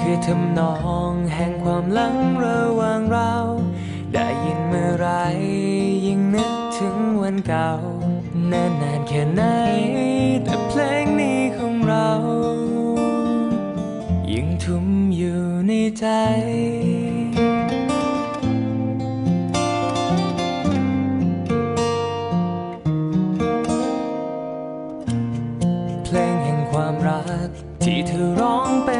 คือทำนองแห่งความหลังระหว่างเรา ได้ยินเมื่อไรยิ่งนึกถึงวันเก่านานนานแค่ไหน แต่เพลงนี้ของเรายังทุ่มอยู่ในใจเพลงแห่งความรัก ที่เธอร้องเป็น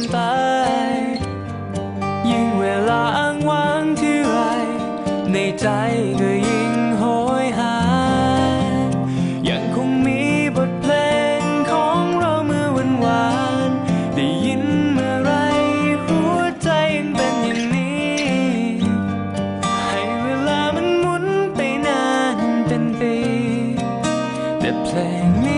นไป ยิ่งเวลาอ้างว้างที่ไร ในใจก็ยิ่งโหยหา ยังคงมีบทเพลงของเราเมื่อวันวาน ได้ยินเมื่อไรหัวใจยังเป็นอย่างนี้ ให้เวลามันหมุนไปนานเป็นปีแต่เพลง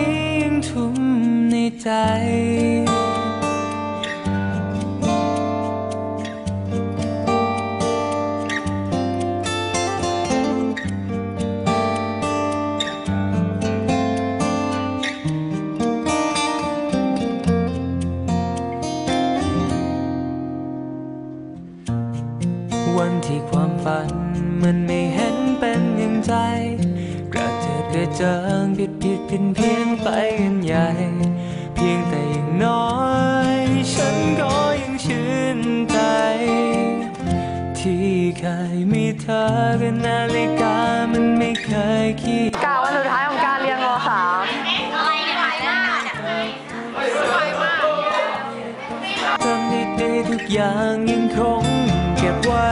ความฝัน มันไม่เห็นเป็นอย่างใจ กระเจิดกระเจิงผิดผิดเพี้ยนเพี้ยนไปกันใหญ่ เพียงแต่อย่างน้อย ฉันก็ยังชื่นใจ ที่เคยมีเธอกับนาฬิกามันไม่เคยขี้กาวันสุดท้ายของการเรียนม .3 ทำให้ดีทุกอย่างยังคงเก็บไว้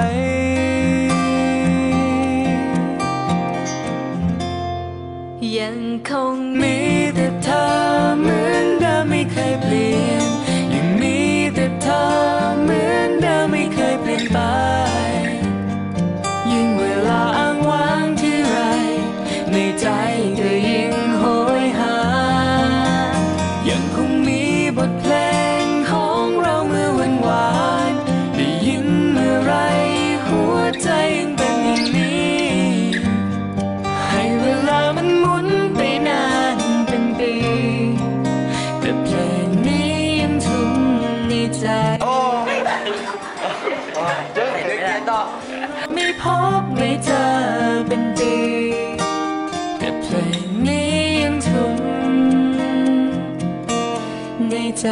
ในใจไม่พบไม่เจอเป็นปีแต่เพลงนี้ยังทุ่มในใจ